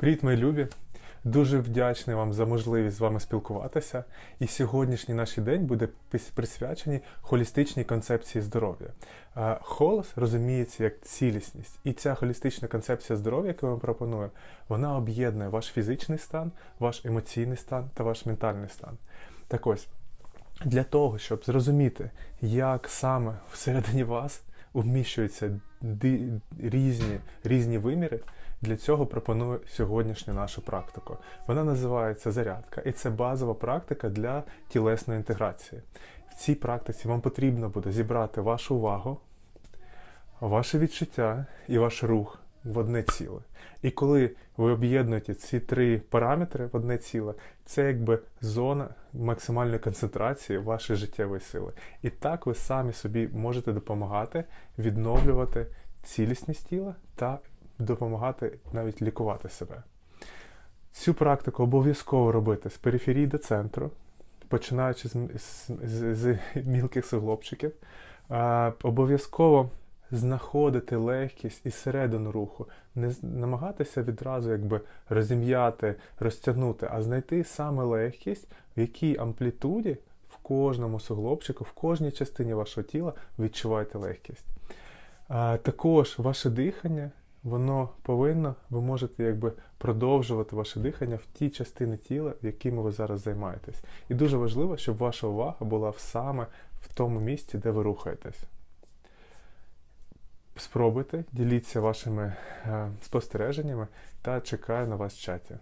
Привіт, мої любі! Дуже вдячний вам за можливість з вами спілкуватися. І сьогоднішній наш день буде присвячений холістичній концепції здоров'я. Холос розуміється як цілісність, і ця холістична концепція здоров'я, яку я вам пропоную, вона об'єднує ваш фізичний стан, ваш емоційний стан та ваш ментальний стан. Так ось, для того, щоб зрозуміти, як саме всередині вас вміщуються ди- різні, різні виміри, для цього пропоную сьогоднішню нашу практику. Вона називається зарядка, і це базова практика для тілесної інтеграції. В цій практиці вам потрібно буде зібрати вашу увагу, ваше відчуття і ваш рух в одне ціле. І коли ви об'єднуєте ці три параметри в одне ціле, це якби зона максимальної концентрації вашої життєвої сили. І так ви самі собі можете допомагати відновлювати цілісність тіла та допомагати навіть лікувати себе. Цю практику обов'язково робити з периферії до центру, починаючи з, з, з, з мілких суглобчиків. Обов'язково знаходити легкість і середину руху, не намагатися відразу якби розім'яти, розтягнути, а знайти саме легкість, в якій амплітуді в кожному суглобчику, в кожній частині вашого тіла відчуваєте легкість. А, також ваше дихання, воно повинно, ви можете якби продовжувати ваше дихання в ті частини тіла, якими ви зараз займаєтесь. І дуже важливо, щоб ваша увага була саме в тому місці, де ви рухаєтесь. Спробуйте, діліться вашими е, спостереженнями та чекаю на вас в чаті.